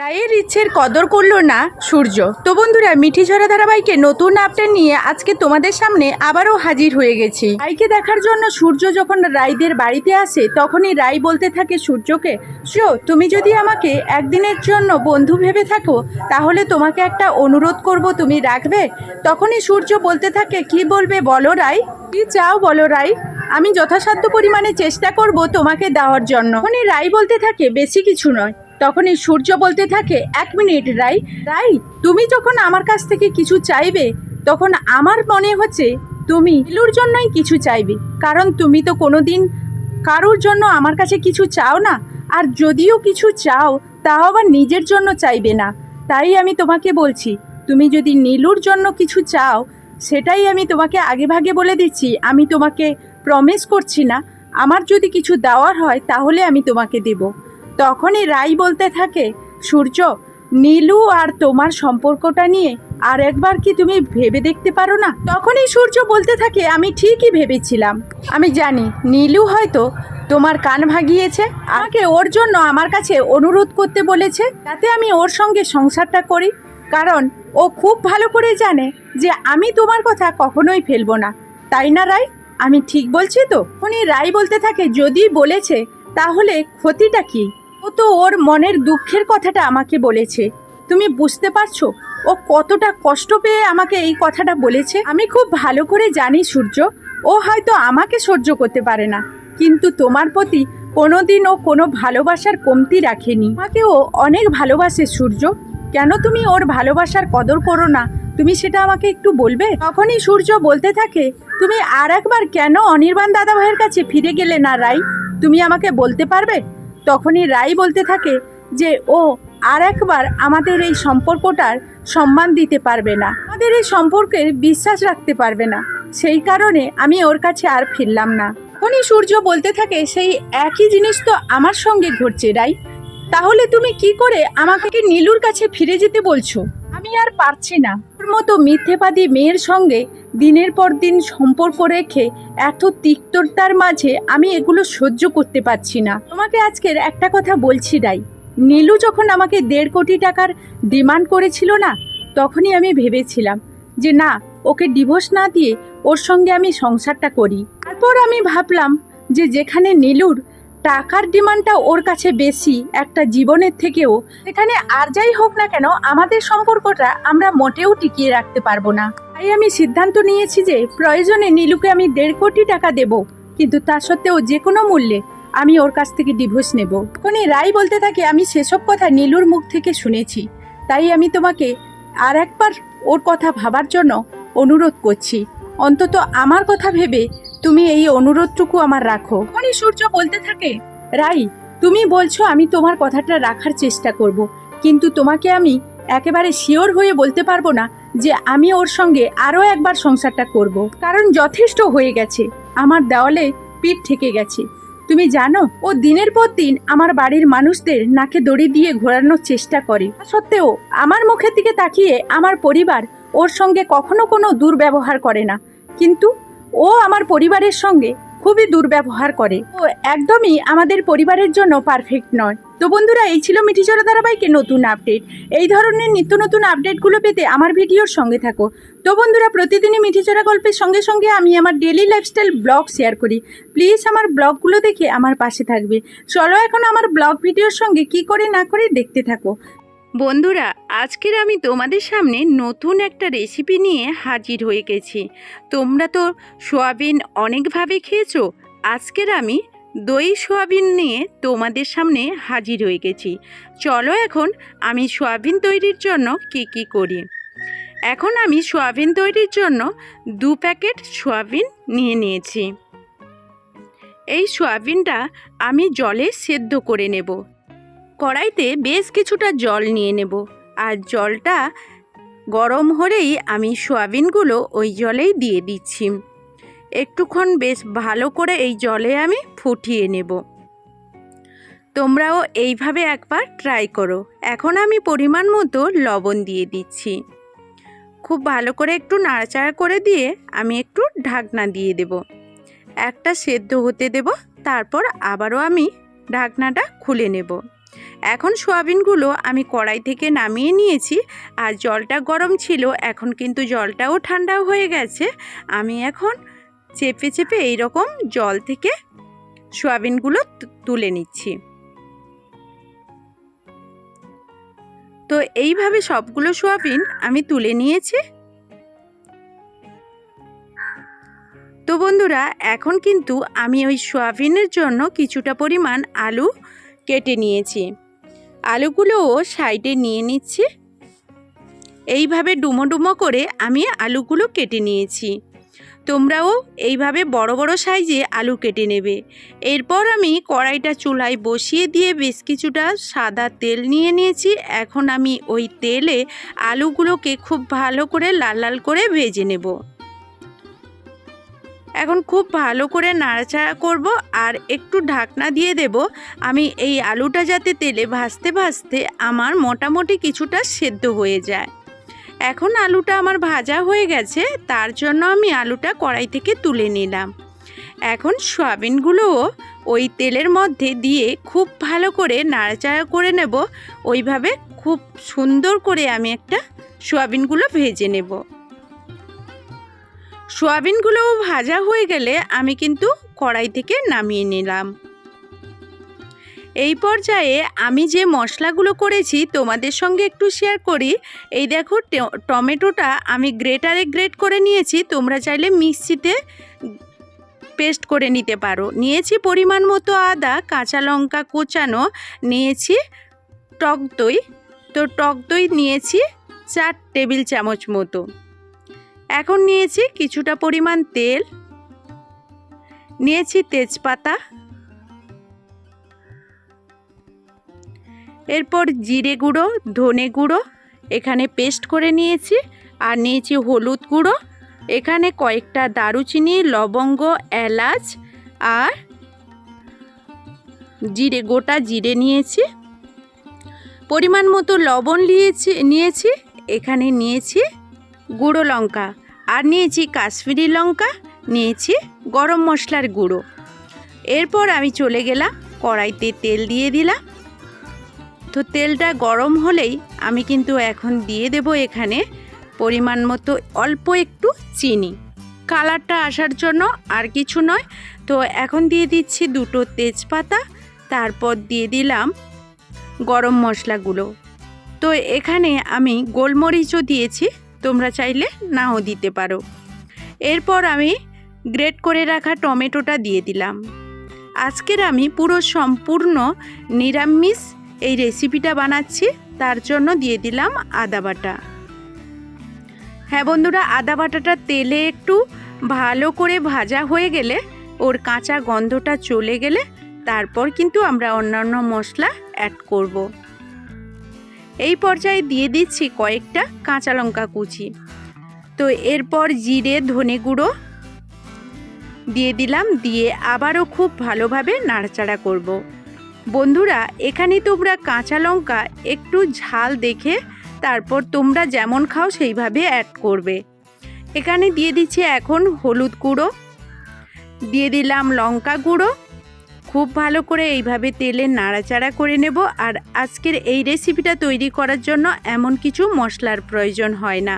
রায়ের ইচ্ছের কদর করল না সূর্য। তো বন্ধুরা মিঠি ঝরা ধারাবাহিকে নতুন আপডেট নিয়ে আজকে তোমাদের সামনে আবারও হাজির হয়ে গেছি। রায়কে দেখার জন্য সূর্য যখন রায়দের বাড়িতে আসে, তখনই রায় বলতে থাকে সূর্যকে সূর্য তুমি যদি আমাকে একদিনের জন্য বন্ধু ভেবে থাকো, তাহলে তোমাকে একটা অনুরোধ করব তুমি রাখবে? তখনই সূর্য বলতে থাকে, কি বলবে বলো রায়? কি চাও বলো রায়? আমি যথাসাধ্য পরিমাণে চেষ্টা করব তোমাকে দেওয়ার জন্য। রাই বলতে থাকে, বেশি কিছু নয়। তখনই সূর্য বলতে থাকে, এক মিনিট, রাই রাই, তুমি যখন আমার কাছ থেকে কিছু চাইবে, তখন আমার মনে হচ্ছে তুমি ইলুর জন্যই কিছু চাইবে। কারণ তুমি তো কোনোদিন কারোর জন্য আমার কাছে কিছু চাও না। আর যদিও কিছু চাও, তাও আবার নিজের জন্য চাইবে না। তাই আমি তোমাকে বলছি, তুমি যদি নীলুর জন্য কিছু চাও, সেটাই আমি তোমাকে আগে ভাগে বলে দিচ্ছি। আমি তোমাকে প্রমিস করছি না। আমার যদি কিছু দেওয়ার হয়, তাহলে আমি তোমাকে দেব। তখনই রাই বলতে থাকে, সূর্য, নীলু আর তোমার সম্পর্কটা নিয়ে আর একবার কি তুমি ভেবে দেখতে পারো না? তখনই সূর্য বলতে থাকে, আমি ঠিকই ভেবেছিলাম। আমি জানি নীলু হয়তো তোমার কান ভাগিয়েছে, আমাকে ওর জন্য আমার কাছে অনুরোধ করতে বলেছে যাতে আমি ওর সঙ্গে সংসারটা করি, কারণ ও খুব ভালো করে জানে যে আমি তোমার কথা কখনোই ফেলব না। তাই না রাই? আমি ঠিক বলছি তো? উনি রাই বলতে থাকে, যদি বলেছে, তাহলে ক্ষতিটা কি? ও তো ওর মনের দুঃখের কথাটা আমাকে বলেছে। তুমি বুঝতে পারছ? ও কতটা কষ্ট পেয়ে আমাকে এই কথাটা বলেছে? আমি খুব ভালো করে জানি, সূর্য। ও হয়তো আমাকে সহ্য করতে পারে না। কিন্তু তোমার প্রতি কোনোদিন ও কোনো ভালোবাসার কমতি রাখেনি। আমাকে ও অনেক ভালোবাসে, সূর্য। কেন তুমি ওর ভালোবাসার কদর করো না? তুমি সেটা আমাকে একটু বলবে? তখনই সূর্য বলতে থাকে, তুমি আর একবার কেন অনির্বাণ দাদা ভাইয়ের কাছে ফিরে গেলে না, রাই? তুমি আমাকে বলতে পারবে? তখনই রাই বলতে থাকে যে, ও, আর একবার আমাদের এই সম্পর্কটার সম্মান দিতে পারবে না। আমাদের এই সম্পর্কের বিশ্বাস রাখতে পারবে না। সেই কারণে আমি ওর কাছে আর ফিরলাম না। তখনই সূর্য বলতে থাকে, সেই একই জিনিস তো আমার সঙ্গে ঘটছে, রাই। তাহলে তুমি কি করে আমাকে নীলুর কাছে ফিরে যেতে বলছো? আমি আর পারছি না। মতো মিথ্যেবাদী মেয়ের সঙ্গে দিনের পর দিন সম্পর্ক রেখে এত তিক্ততার মাঝে আমি এগুলো সহ্য করতে পারছি না। তোমাকে আজকের একটা কথা বলছি রাই নীলু যখন আমাকে দেড় কোটি টাকার ডিমান্ড করেছিল না, তখনই আমি ভেবেছিলাম যে না, ওকে ডিভোর্স না দিয়ে ওর সঙ্গে আমি সংসারটা করি। তারপর আমি ভাবলাম যে যেখানে নীলুর টাকার ডিমান্ডটা ওর কাছে বেশি একটা জীবনের থেকেও। এখানে আর যাই হোক না কেন, আমাদের সম্পর্কটা আমরা মোটেও টিকিয়ে রাখতে পারব না। তাই আমি সিদ্ধান্ত নিয়েছি যে প্রয়োজনে নীলুকে আমি দেড় কোটি টাকা দেব, কিন্তু তা সত্ত্বেও যে কোনো মূল্যে আমি ওর কাছ থেকে ডিভোর্স নেব। তখনই রাই বলতে থাকে, আমি সেসব কথা নীলুর মুখ থেকে শুনেছি। তাই আমি তোমাকে আর একবার ওর কথা ভাবার জন্য অনুরোধ করছি। অন্তত আমার কথা ভেবে তুমি এই অনুরোধটুকু আমার রাখো। তখনই সূর্য বলতে থাকে রাই তুমি বলছো আমি তোমার কথাটা রাখার চেষ্টা করব কিন্তু তোমাকে আমি একেবারে শিওর হয়ে বলতে পারব না যে আমি ওর সঙ্গে আরও একবার সংসারটা করব। কারণ যথেষ্ট হয়ে গেছে আমার দেওয়ালে পিঠ ঠেকে গেছে। তুমি জানো ও দিনের পর দিন আমার বাড়ির মানুষদের নাকে দড়ি দিয়ে ঘোরানোর চেষ্টা করে। সত্ত্বেও আমার মুখের দিকে তাকিয়ে আমার পরিবার ওর সঙ্গে কখনো কোনো দুর্ব্যবহার করে না। কিন্তু ও আমার পরিবারের সঙ্গে খুবই দুর্ব্যবহার করে। ও একদমই আমাদের পরিবারের জন্য পারফেক্ট নয়। তো বন্ধুরা, এই ছিল মিঠিচড়া ধারাবাহিকে নতুন আপডেট এই ধরনের নিত্য নতুন আপডেটগুলো পেতে আমার ভিডিওর সঙ্গে থাকো। তো বন্ধুরা, প্রতিদিনই মিঠিচড়া গল্পের সঙ্গে সঙ্গে আমি আমার ডেলি লাইফস্টাইল ব্লগ শেয়ার করি। প্লিজ আমার ব্লগগুলো দেখে আমার পাশে থাকবে। চলো এখন আমার ব্লগ ভিডিওর সঙ্গে কি করে না করে দেখতে থাকো। বন্ধুরা, আজকের আমি তোমাদের সামনে নতুন একটা রেসিপি নিয়ে হাজির হয়ে গেছি। তোমরা তো সোয়াবিন অনেকভাবে খেয়েছো, আজকের আমি দই সোয়াবিন নিয়ে তোমাদের সামনে হাজির হয়ে গেছি। চলো এখন আমি সোয়াবিন তৈরির জন্য কি কি করি। এখন আমি সোয়াবিন তৈরির জন্য দু প্যাকেট সোয়াবিন নিয়ে নিয়েছি। এই সোয়াবিনটা আমি জলে সেদ্ধ করে নেব। কড়াইতে বেশ কিছুটা জল নিয়ে নেব। আর জলটা গরম হলেই আমি সোয়াবিনগুলো ওই জলেই দিয়ে দিচ্ছি। একটুক্ষণ বেশ ভালো করে এই জলে আমি ফুটিয়ে নেব। তোমরাও এইভাবে একবার ট্রাই করো। এখন আমি পরিমাণ মতো লবণ দিয়ে দিচ্ছি। খুব ভালো করে একটু নাড়াচাড়া করে দিয়ে আমি একটু ঢাকনা দিয়ে দেব। একটা সেদ্ধ হতে দেব। তারপর আবারও আমি ঢাকনাটা খুলে নেব। এখন সোয়াবিনগুলো আমি কড়াই থেকে নামিয়ে নিয়েছি আর জলটা গরম ছিল, এখন কিন্তু জলটাও ঠান্ডা হয়ে গেছে। আমি এখন চেপে চেপে এই রকম জল থেকে সোয়াবিনগুলো তুলে নিচ্ছি। তো এইভাবে সবগুলো সোয়াবিন আমি তুলে নিয়েছি। তো বন্ধুরা, এখন কিন্তু আমি ওই সোয়াবিনের জন্য কিছুটা পরিমাণ আলু কেটে নিয়েছি। আলুগুলোও সাইডে নিয়ে নিচ্ছি। এইভাবে ডুমো ডুমো করে আমি আলুগুলো কেটে নিয়েছি। তোমরাও এইভাবে বড় বড় সাইজে আলু কেটে নেবে। এরপর আমি কড়াইটা চুলায় বসিয়ে দিয়ে বেশ কিছুটা সাদা তেল নিয়ে নিয়েছি। এখন আমি ওই তেলে আলুগুলোকে খুব ভালো করে লাল লাল করে ভেজে নেব। এখন খুব ভালো করে নাড়াচাড়া করব আর একটু ঢাকনা দিয়ে দেব। আমি এই আলুটা যাতে তেলে ভাজতে ভাজতে আমার মোটামুটি কিছুটা সেদ্ধ হয়ে যায়। এখন আলুটা আমার ভাজা হয়ে গেছে, তার জন্য আমি আলুটা কড়াই থেকে তুলে নিলাম। এখন সয়াবিনগুলোও ওই তেলের মধ্যে দিয়ে খুব ভালো করে নাড়াচাড়া করে নেব। ওইভাবে খুব সুন্দর করে আমি একটা সয়াবিনগুলো ভেজে নেব। সয়াবিনগুলোও ভাজা হয়ে গেলে আমি কিন্তু কড়াই থেকে নামিয়ে নিলাম। এই পর্যায়ে আমি যে মশলাগুলো করেছি তোমাদের সঙ্গে একটু শেয়ার করি। এই দেখো টমেটোটা আমি গ্রেটারে গ্রেট করে নিয়েছি, তোমরা চাইলে মিক্সিতে পেস্ট করে নিতে পারো। নিয়েছি পরিমাণ মতো আদা, কাঁচা লঙ্কা কোচানো, নিয়েছি টক দই। তো টক দই নিয়েছি চার টেবিল চামচ মতো। এখন নিয়েছি কিছুটা পরিমাণ তেল। নিয়েছি তেজপাতা। এরপর জিরে গুঁড়ো, ধনে গুঁড়ো এখানে পেস্ট করে নিয়েছি আর নিয়েছি হলুদ গুঁড়ো। এখানে কয়েকটা দারুচিনি, লবঙ্গ, এলাচ আর জিরে, গোটা জিরে নিয়েছি। পরিমাণ মতো লবণ নিয়েছি নিয়েছি। এখানে নিয়েছি গুঁড়ো লঙ্কা। আর নিয়েছি কাশ্মীরি লঙ্কা, নিয়েছি গরম মশলার গুঁড়ো। এরপর আমি চলে গেলাম, কড়াইতে তেল দিয়ে দিলাম। তো তেলটা গরম হলেই আমি কিন্তু এখন দিয়ে দেব এখানে পরিমাণ মতো অল্প একটু চিনি। কালারটা আসার জন্য আর কিছু নয়। তো এখন দিয়ে দিচ্ছি দুটো তেজপাতা, তারপর দিয়ে দিলাম গরম মশলাগুলো। তো এখানে আমি গোলমরিচও দিয়েছি। তোমরা চাইলে নাও দিতে পারো। এরপর আমি গ্রেট করে রাখা টমেটোটা দিয়ে দিলাম। আজকের আমি পুরো সম্পূর্ণ নিরামিষ এই রেসিপিটা বানাচ্ছি, তার জন্য দিয়ে দিলাম আদা বাটা। হ্যাঁ বন্ধুরা, আদা বাটাটা তেলে একটু ভালো করে ভাজা হয়ে গেলে ওর কাঁচা গন্ধটা চলে গেলে তারপর কিন্তু আমরা অন্যান্য মশলা অ্যাড করব। এই পর্যায়ে দিয়ে দিচ্ছি কয়েকটা কাঁচা লঙ্কা কুচি তো এরপর জিরে, ধনে গুঁড়ো দিয়ে দিলাম, দিয়ে আবারও খুব ভালোভাবে নাড়াচাড়া করব। বন্ধুরা, এখানে তোমরা কাঁচা লঙ্কা একটু ঝাল দেখে তারপর তোমরা যেমন খাও সেইভাবে অ্যাড করবে এখানে দিয়ে দিচ্ছি এখন হলুদ গুঁড়ো, দিয়ে দিলাম লঙ্কা গুঁড়ো খুব ভালো করে এইভাবে তেলে নাড়াচাড়া করে নেব আর আজকের এই রেসিপিটা তৈরি করার জন্য এমন কিছু মশলার প্রয়োজন হয় না।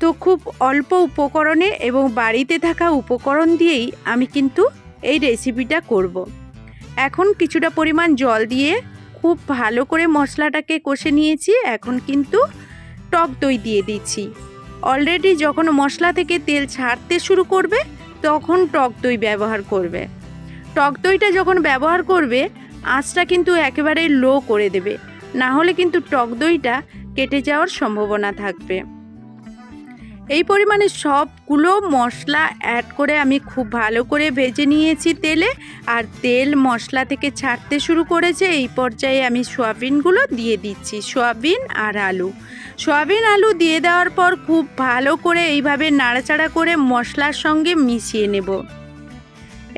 তো খুব অল্প উপকরণে এবং বাড়িতে থাকা উপকরণ দিয়েই আমি কিন্তু এই রেসিপিটা করব। এখন কিছুটা পরিমাণ জল দিয়ে খুব ভালো করে মশলাটাকে কষে নিয়েছি, এখন কিন্তু টক দই দিয়ে দিচ্ছি। অলরেডি যখন মশলা থেকে তেল ছাড়তে শুরু করবে, তখন টক দই ব্যবহার করবে। টক দইটা যখন ব্যবহার করবে, আঁচটা কিন্তু একেবারে লো করে দেবে। না হলে কিন্তু টক দইটা কেটে যাওয়ার সম্ভাবনা থাকবে। এই পরিমাণে সবগুলো মশলা অ্যাড করে আমি খুব ভালো করে ভেজে নিয়েছি তেলে, আর তেল মশলা থেকে ছাড়তে শুরু করেছে, এই পর্যায়ে আমি সোয়াবিনগুলো দিয়ে দিচ্ছি, সোয়াবিন আর আলু। সোয়াবিন, আলু দিয়ে দেওয়ার পর খুব ভালো করে এইভাবে নাড়াচাড়া করে মশলার সঙ্গে মিশিয়ে নেব।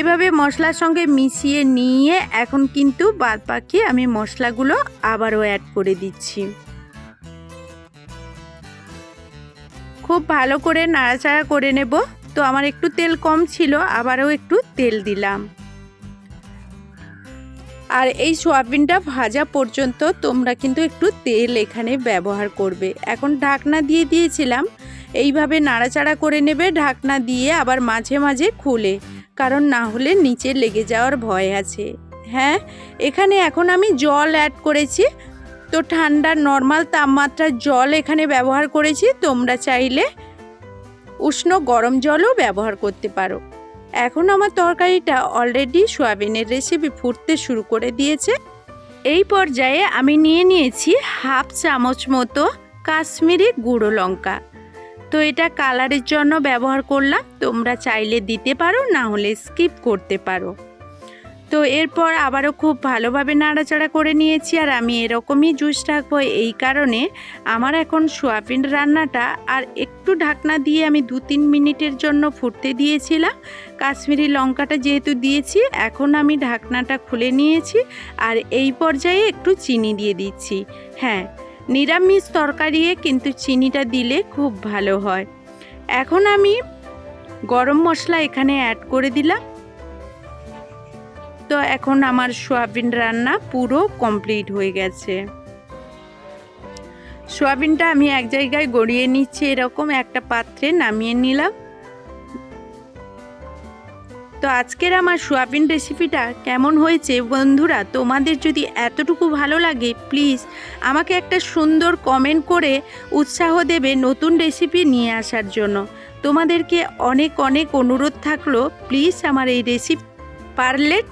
এভাবে মশলার সঙ্গে মিশিয়ে নিয়ে এখন কিন্তু বাদ বাকি আমি মশলাগুলো আবারও অ্যাড করে দিচ্ছি। খুব ভালো করে নাড়াচাড়া করে নেব। তো আমার একটু তেল কম ছিল, আবারও একটু তেল দিলাম। আর এই সোয়াবিনটা ভাজা পর্যন্ত তোমরা কিন্তু একটু তেল এখানে ব্যবহার করবে। এখন ঢাকনা দিয়ে দিয়েছিলাম। এইভাবে নাড়াচাড়া করে নেবে, ঢাকনা দিয়ে আবার মাঝে মাঝে খুলে। কারণ না হলে নিচে লেগে যাওয়ার ভয় আছে। হ্যাঁ এখানে এখন আমি জল অ্যাড করেছি। তো ঠান্ডা নর্মাল তাপমাত্রার জল এখানে ব্যবহার করেছি, তোমরা চাইলে উষ্ণ গরম জলও ব্যবহার করতে পারো। এখন আমার তরকারিটা অলরেডি সোয়াবিনের রেসিপি ফুটতে শুরু করে দিয়েছে। এই পর্যায়ে আমি নিয়ে নিয়েছি হাফ চামচ মতো কাশ্মীরি গুঁড়ো লঙ্কা। তো এটা কালারের জন্য ব্যবহার করলাম। তোমরা চাইলে দিতে পারো, না হলে স্কিপ করতে পারো। তো এরপর আবারও খুব ভালোভাবে নাড়াচাড়া করে নিয়েছি আর আমি এরকমই জুস রাখব এই কারণে আমার এখন সোয়াবিন রান্নাটা আর একটু ঢাকনা দিয়ে আমি দু তিন মিনিটের জন্য ফুটতে দিয়েছিলাম। কাশ্মীরি লঙ্কাটা যেহেতু দিয়েছি, এখন আমি ঢাকনাটা খুলে নিয়েছি আর এই পর্যায়ে একটু চিনি দিয়ে দিচ্ছি। হ্যাঁ নিরামিষ তরকারি কিন্তু চিনিটা দিলে খুব ভালো হয়। এখন আমি গরম মশলা এখানে অ্যাড করে দিলাম। তো এখন আমার সোয়াবিন রান্না পুরো কমপ্লিট হয়ে গেছে। সোয়াবিনটা আমি এক জায়গায় গড়িয়ে নিচ্ছি, এরকম একটা পাত্রে নামিয়ে নিলাম। তো আজকের আমার সোয়াবিন রেসিপিটা কেমন হয়েছে বন্ধুরা? তোমাদের যদি এতটুকু ভালো লাগে প্লিজ আমাকে একটা সুন্দর কমেন্ট করে উৎসাহ দেবে নতুন রেসিপি নিয়ে আসার জন্য। তোমাদেরকে অনেক অনেক অনুরোধ থাকল প্লিজ আমার এই রেসিপি পারলে